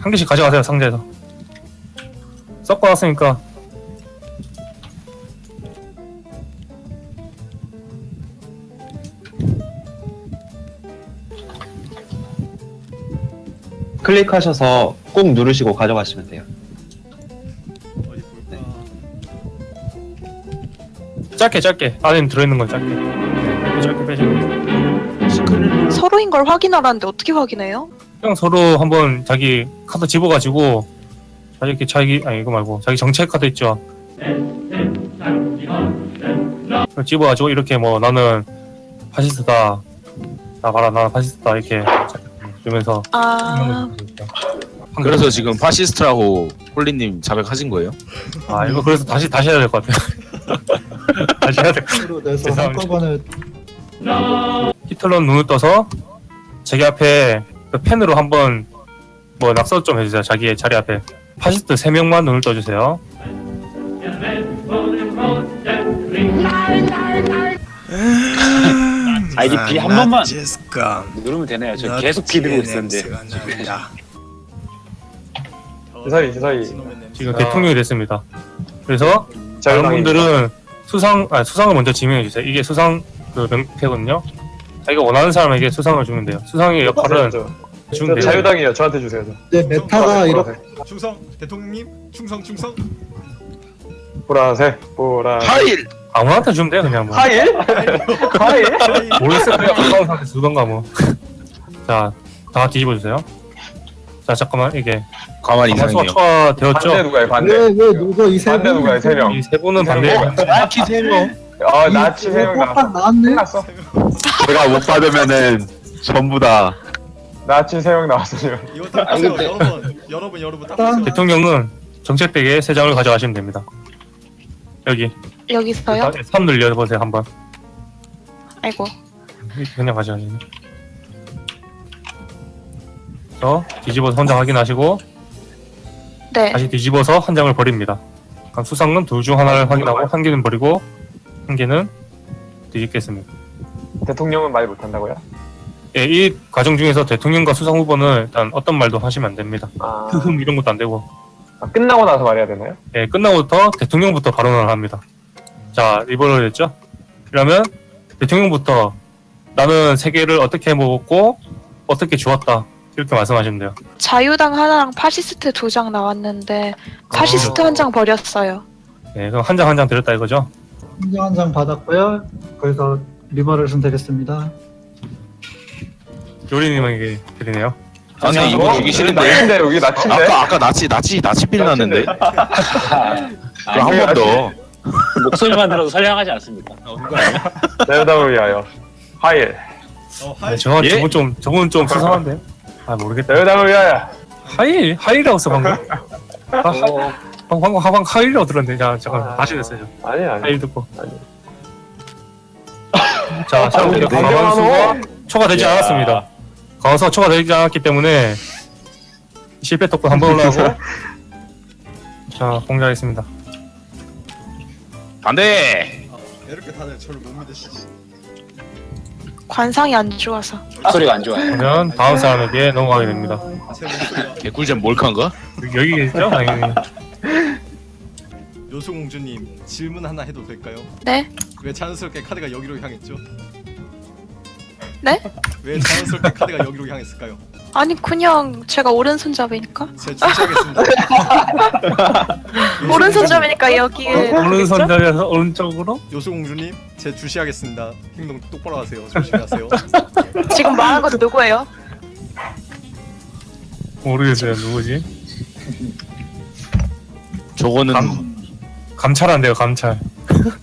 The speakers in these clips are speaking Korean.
한 개씩 가져가세요 상자에서 섞어놨으니까 클릭하셔서 꾹 누르시고 가져가시면 돼요. 어디 볼까? 짧게 짧게 안에 들어있는 건 짧게 네, 짧게 빼시고 서로인 걸 확인하라는데 어떻게 확인해요? 그냥 서로 한번 자기 카드 집어가지고 자기 이렇게 자기 아니 이거 말고 자기 정체 카드 있죠 그걸 집어가지고 이렇게 뭐 나는 파시스트다 나 봐라 나는 파시스트다 이렇게 주면서 아, 그래서 지금 파시스트라고 홀리님 자백하신 거예요? 아 이거 그래서 다시 다시 해야 될 것 같아요 다시 해야 될 것 같아요 으로 내서 죄송합니다. 한꺼번에 히틀러 눈을 떠서 자기 앞에 그 펜으로 한번 뭐 낙서 좀 해주세요 자기의 자리 앞에 파시스트 3명만 눈을 떠주세요 아이디 B 한 번만 누르면 되네요. 저 계속 B 누르고 있었는데. 주사위 주사위 지금 대통령이 됐습니다 그래서 자 여러분들은 수상 아 수상을 먼저 지명해 주세요. 이게 수상 그 명패거든요. 자기가 원하는 사람에게 수상을 주면 돼요. 수상의 역할은 돼요. 자유당이요 저한테 주세요 저. 이제 메타가 이렇게 충성 대통령님 충성 충성 보라색 보라색 하일! 아무한테 주면 돼요 그냥 뭐. 하일? 하일? 모르겠어요 그냥 가까운 사람한테 주던가 뭐. 자, 다 뒤집어 주세요. 자 잠깐만 이게 가만히 이상해요. 초과되었죠. 반대 누가요 반대 왜 왜 누가 이세 반대 누가요 세 명 이 세 분은 반대. 나키 세 명. 아 나치 세명 딱 나왔어 나왔네 끝났어 제가 못 받으면은 전부 다 나치 세명 나왔어 지금 이거 딱 보세요. 여러분, 여러분, 여러분 딱 보세요. 대통령은 정책백에 세 장을 가져가시면 됩니다. 여기 여기서요? 3 눌려보세요 한번. 아이고. 이렇게 그냥 가져가시면. 저 뒤집어서 혼자 확인하시고 네. 다시 뒤집어서 한 장을 버립니다. 그럼 수상은 둘 중 하나를 확인하고 한 개는 버리고 한 개는 뒤집겠습니다. 대통령은 말 못한다고요? 예, 이 과정 중에서 대통령과 수상 후보는 일단 어떤 말도 하시면 안 됩니다. 아, 흠 이런 것도 안 되고 아, 끝나고 나서 말해야 되나요? 예, 끝나고부터 대통령부터 발언을 합니다. 자, 이번을 했죠? 그러면 대통령부터 나는 세계를 어떻게 먹었고 어떻게 주었다 이렇게 말씀하시면 돼요. 자유당 하나랑 파시스트 두 장 나왔는데 파시스트 한 장 버렸어요. 예, 그럼 한 장 한 장 드렸다 이거죠? 한장 한 장 받았고요 그래서 리버레이션 되겠습니다 요리님에게 드리네요. 아니 어? 이거 주기 싫은데. 나치인데 여기 나치인데? 아까 아까 나치 나치 나치 빌 났는데. 그럼 한 번 더. 목소리만 들어도 선량하지 않습니까? 자유당을 위하여 하일 어, 아, 하이. 저건 예? 저분 좀 저분 좀 수상한데. 아 모르겠다. 자유당을 위하여 하일 하일이라고 써 방금. 아, 하, 방금 방금 하방 하일이라고 들었는데 자 잠깐 아. 다시 됐어요. 아니 아니 하일 듣고. 아니. 자, 샤오이 강화수가 초과되지 않았습니다. 강화수가 초과되지 않았기 때문에 실패 토큰 한번 올라가고 자 공개하겠습니다. 반대. 아, 이렇게 다들 저를 못 믿으시지. 관상이 안 좋아서. 목소리가 안 좋아요. 그러면 다음 사람에게 넘어가게 됩니다. 제 목소리가 개꿀잼 몰카인가? 여기 계시죠? 당연히. 요수공주님 질문 하나 해도 될까요? 네. 왜 자연스럽게 카드가 여기로 향했죠? 네? 왜 자연스럽게 카드가 여기로 향했을까요? 아니 그냥 제가 오른손잡이니까. 제가 주시하겠습니다. 오른손잡이니까 여기에. 오른손 잡이에서 오른쪽으로? 요수공주님, 제 주시하겠습니다. 행동 똑바로 하세요. 조심하세요. 지금 말한 건 누구예요? 모르겠어요 누구지? 저거는 감- 감찰한대요 감찰.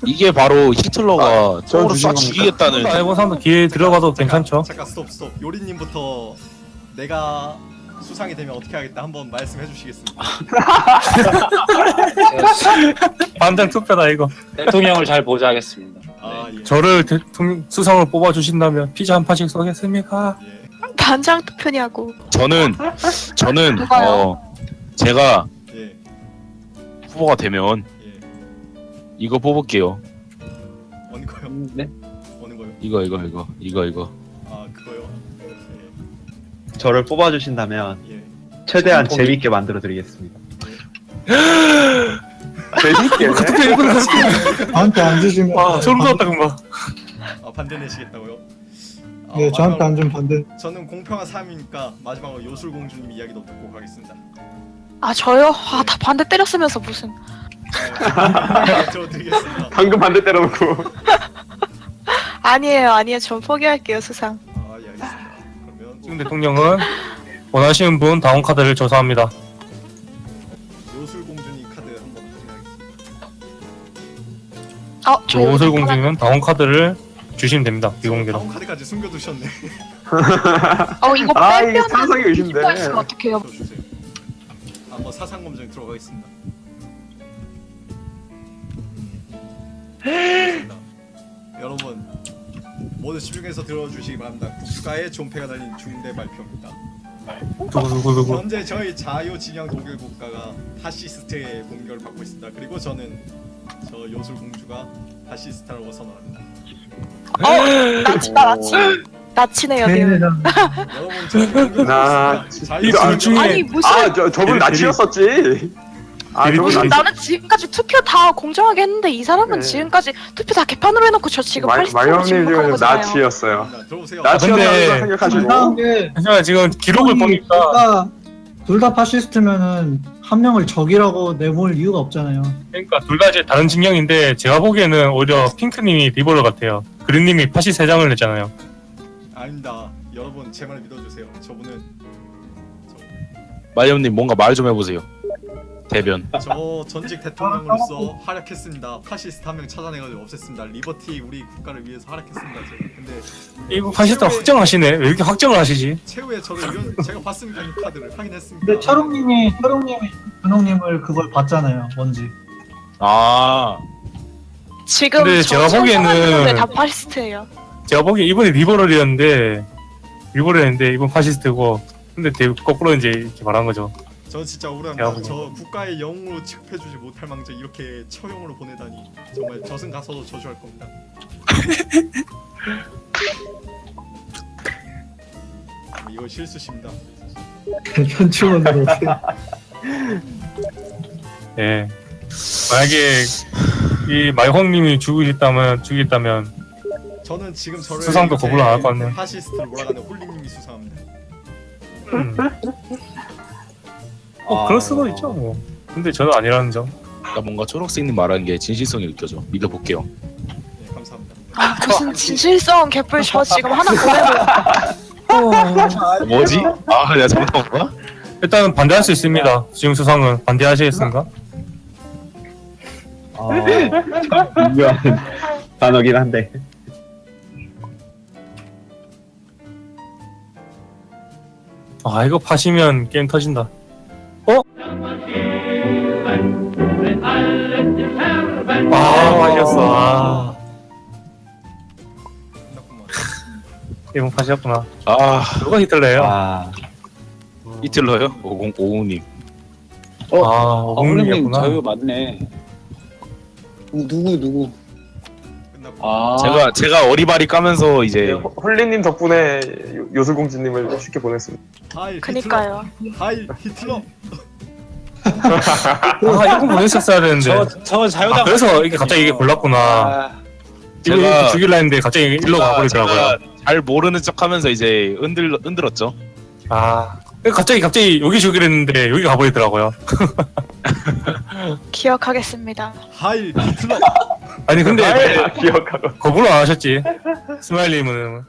이게 바로 히틀러가 쪽으로 쏴 죽이겠다는 안 해본 사람도 기회 들어가도 괜찮죠? 잠깐 스톱 스톱. 요리님부터 내가 수상이 되면 어떻게 하겠다 한번 말씀해 주시겠습니까? 반장 투표다 이거. 대통령을 잘 보좌하겠습니다. 아 예. 저를 대통령 수상을 뽑아 주신다면 피자 한 판씩 쏘겠습니까? 예. 반장 투표냐고. 저는 저는 누가요? 어 제가 예. 후보가 되면 예. 이거 뽑을게요. 어느 거요? 네? 어느 거요? 이거 이거 이거 이거 이거 아 그거요. 저를 뽑아주신다면 예. 예. 최대한 재밌게 만들어 드리겠습니다. 재밌게. 어떻게 이걸 저한테 안 주시면 와 소름 돋았다 금방 아 반대 내시겠다고요? 아, 네, 저한테 마지막으로 안 주면 반대. 저는 공평한 삶이니까 마지막으로 요술공주님 이야기도 듣고 가겠습니다. 아 저요? 아 다 반대 때렸으면서 무슨 아, 들어드리겠습니다. 방금 반대 때려놓고. 아니에요 아니에요 전 포기할게요 수상 아, 예, 알겠습니다. 그러면 지금 대통령은 원하시는 분 다운 카드를 조사합니다 요술공주님 카드 한번 확인하겠습니다. 어저 하나- 공주면 다운 카드를 주시면 됩니다 비공개로 다운 카드까지 숨겨두셨네. 어 이거 아, 이게 빼면 상상이 의심돼. 어떡해요 들어주세요. 한번 사상 검증 들어가겠습니다. 알겠습니다. 여러분 모두 집중해서 들어주시기 바랍니다. 국가의 존폐가 달린 중대 발표입니다. 현재 저희 자유 진영 독일 국가가 파시스트의 공격을 받고 있습니다. 그리고 저는 저 요술 공주가 파시스트라고 선언합니다. 어 나치 나 나치 나치네요 내용 대회장 여러분 저는 나- 있습니다. 이거 자유진영 둘 중에- 아니 무슨 아, 저, 저분 나 치였었지. 아, 무슨 나치. 나는 지금까지 투표 다 공정하게 했는데 이 사람은 네. 지금까지 투표 다 개판으로 해놓고 저 지금 마- 팔리스타로 마이엄님 지목한 지금 나치였어요. 들어오세요. 나치였다고 근데- 생각하시고. 이상한 게 하지만 지금 기록을 보니까 둘다 파시스트면은 한 명을 적이라고 내몰 이유가 없잖아요. 그러니까 둘 다 이제 다른 진영인데 제가 보기에는 오히려 핑크님이 리버럴 같아요 그린님이 파시 세 장을 냈잖아요 아닙니다. 여러분 제말 믿어주세요. 저분은 마이엄님 뭔가 말 좀 해보세요. 대변. 저 전직 대통령으로서 활약했습니다. 파시스트 한 명 찾아내가지고 없앴습니다. 리버티 우리 국가를 위해서 활약했습니다. 제가. 근데 이거 파시스트 확정하시네 왜 이렇게 확정을 하시지 최후에 저는 이런 제가 봤습니다. 이 카드를 확인했습니다. 근데 철웅님이 철웅님이 준홍님을 그걸 봤잖아요. 뭔지. 아 지금 근데 저 제가 보기에는- 다 파시스트예요 제가 보기에 이번에 리버럴이었는데 리버럴이었는데 이번 파시스트고 근데 대- 거꾸로 이제 이렇게 말한 거죠 저 진짜 억울합니다. 저 국가의 영웅으로 취급해주지 못할 망정 이렇게 처형으로 보내다니 정말 저승 가서도 저주할 겁니다. 음, 이거 실수십니다. 현충원으로 어떻게. 예 만약에 이 마이홍님이 죽이겠다면 죽이겠다면 저는 지금 저를 수상도 거부를 안할것 같네요. 파시스트를 몰아가는 홀링님이 수상합니다. 음. 어 그럴 수도 있죠 뭐 근데 저는 아니라는 점나 뭔가 초록색님 말하는 게 진실성이 느껴져. 믿어볼게요. 네, 감사합니다. 아 무슨 진실성 개뿔 저 지금 하나 보내고 뭐지? 아 내가 잘못한 건가? 일단은 반대할 수 있습니다 지금 수상은 반대하시겠습니까? 아, 참 미묘한 단어긴 한데. 아 이거 파시면 게임 터진다 아 파셨어 아 끝났구만. 이번 파셨구나 아 누가 히틀러예요? 아, 이틀러요? 50 50님. 아, 아, 홀리님 오공이었구나. 자유 맞네. 누구 누구? 아 제가 제가 어리바리 까면서 네, 이제 호- 홀리님 덕분에 요- 요술공주님을 쉽게 보냈습니다. 하일 그니까요. 하일 히틀러. 아, 이거 보냈었어야 되는데. 저, 저 자유당. 아, 그래서 이게 갑자기 이게 골랐구나. 아, 제가- 이렇게 죽일라 했는데 갑자기 일로 가버리더라고요. 제가 잘 모르는 척하면서 이제 흔들 흔들었죠. 아, 갑자기 갑자기 여기 죽이려 했는데 여기 가버리더라고요. 기억하겠습니다 하일 히틀러. 아니 근데 기억하고. 거부를 안 하셨지. 스마일님은